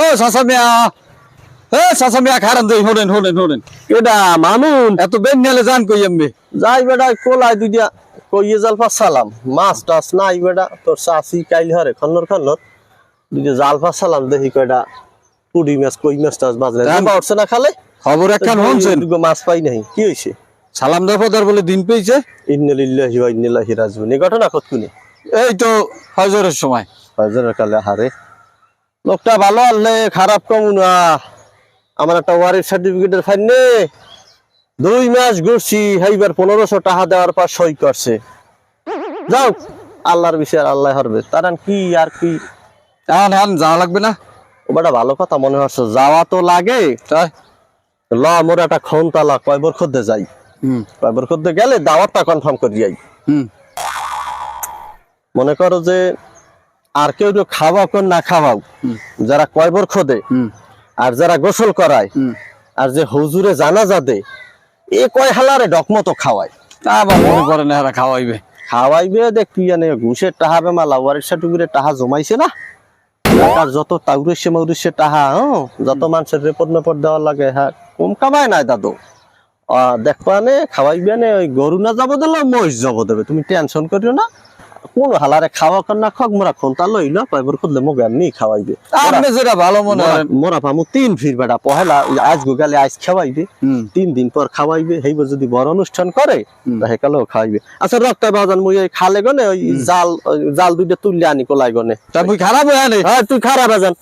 ও চাচা মিয়া। এ চাচা মিয়া খারান দেই হোনেন হোনেন হোনেন এটা মামুন এত বেন নিলে জান কই এমবি যাই বেটা কোলাই দুইটা কইয়ে জাল ফাসালাম মাছ টাছ নাই বেটা তোর চাষি কাইল হরে খন্নর খন্নর। দুইটা জাল ফাসালাম দেখি কয়টা পুডি মাছ কই মাছ টাছ বাজলে। উঠছে না খালে? খবর একখান হনছেন মাছ পাই নাই। কি হইছে? সালাম দেফাদার বলে দিন পেয়েছে। ইন্নালিল্লাহি ওয়া ইন্না ইলাইহি রাজিউন। এই ঘটনা কতকুনি এই তো হজরের সময়। হাজারের কালে হারে। লোকটা ভালো আনলে খারাপ কম না। আমার একটা ওয়ারের সার্টিফিকেটের ফাইন নে। দুই মাস ঘুরছি এইবার পনেরোশো টাকা দেওয়ার পর সই করছে। যাও আল্লাহর বিচার আল্লাহ হরবে। তার কি আর কি? এখন এখন যাওয়া লাগবে না। ওটা ভালো কথা মনে হচ্ছে। যাওয়া তো লাগে। ল মোর একটা খনতালা কয়বর খদ্দে যাই? হুম। কয়বর খদ্দে গেলে দাওয়াতটা কনফার্ম করি যাই হুম। মনে করো যে আর কেউ কেউ খাওয়াও কেউ না খাওয়াও। যারা কয়বর খোদে আর যারা গোসল করায় আর যে হুজুরে জানাজা দে এ কয় হালারে ডকমতো খাওয়ায়? আবার মনে করে না এরা খাওয়াইবে। খাওয়াইবে দেখ তুই জানে ঘুষের টাহা বেমা লাউয়ারের সার্টিফিকেটের টাহা জমাইছে না? আর যত তাউরিসে মাউরিসে টাহা হ্যাঁ যত মানুষের রেপট মেপট দেওয়া লাগে হ্যাঁ কম কামায় নাই দাদু। আহ, দেখবা নে খাওয়াইবে নে ওই গরু না যাব দিলে মহিষ যাব দেবে তুমি টেনশন করিও না। কোন হালারে খাওয়া কর না খক মোরা খন্তা লইল পাইবর খুদলে মোক এমনি খাওয়াইবে আপনি যেটা ভালো মনে মোরা- করেন। মোরা পামু তিন ফির বেটা পহেলা আজ গেলে আজ খাওয়াইবে দে। তিন দিন পর খাওয়াইবে হেইব যদি বড় অনুষ্ঠান করে হুম। কালো খাওয়াইবে আচ্ছা রক্ত বাজান মুই খালে গনে ওই জাল জাল দুইটা তুললে আনি কোলাই গনে। তা মুই খারাপ হয় হ্যাঁ তুই খারাপ বাজান